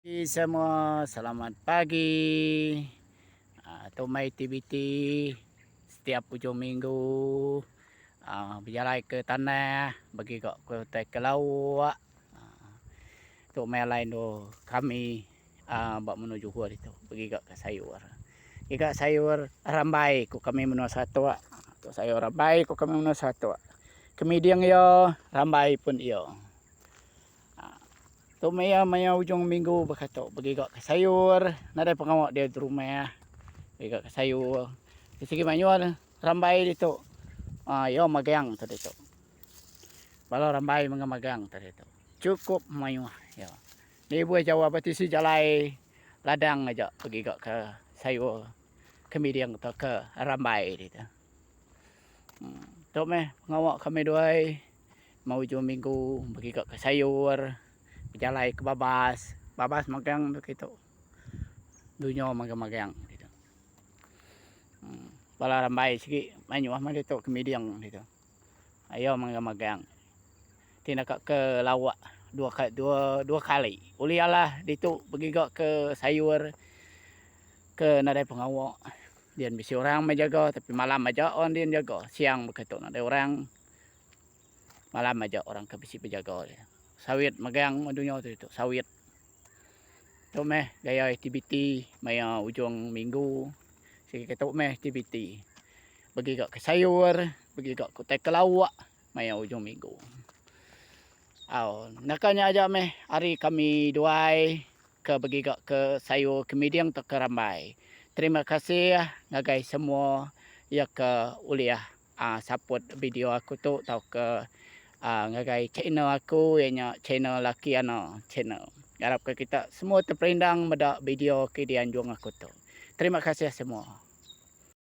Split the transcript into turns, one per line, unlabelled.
Pagi semua, selamat pagi. Uh, Tumai TBT setiap hujung minggu uh, berjalan ke tanah bagi kok ke ke laut. Uh, tu mai lain tu kami uh, bak menuju gua itu pergi kak ke sayur. Kak sayur rambai ku kami menu satu. Tu sayur rambai ku kami menu satu. Kemudian yo rambai pun yo. Tu maya maya ujung minggu berkata pergi ke sayur. Nada pengawak dia di rumah. Pergi kat ke sayur. Di sini banyak rambai di tu. Ah yo magang tadi tu. Kalau rambai mengamagang tadi tu. Cukup mayu yo. Ni buat Jawa berarti si jalai ladang aja pergi kat ke sayur. Kemudian tu ke rambai di tu. Hmm. Tu meh pengawak kami dua mau ujung minggu pergi ke sayur ke babas. Babas magang begitu dunia magang-magang gitu. Hmm. bala rambai sigi manyu ah itu kemudian gitu. Ayo magang-magang. Tindak ke lawak dua kali dua dua kali. Ulialah itu pergi ke sayur ke nadai pengawak. Dia mesti orang menjaga tapi malam aja on dia jaga. Siang begitu ada orang. Malam aja orang ke bisi penjaga dia sawit magang madunya tu itu sawit. Tu meh gaya aktiviti maya ujung minggu. Sige kita meh aktiviti. Bagi ke sayur bagi kat ke kelawak maya ujung minggu. Aw, nakanya aja meh hari kami duai ke bagi kat ke sayur kemudian tak kerambai. Terima kasih ngagai semua ya ke uliah. Uh, support video aku tu tau ke uh, ngagai channel aku ianya channel laki ano channel. Harap kita semua terperindang pada video ke di anjung aku tu. Terima kasih semua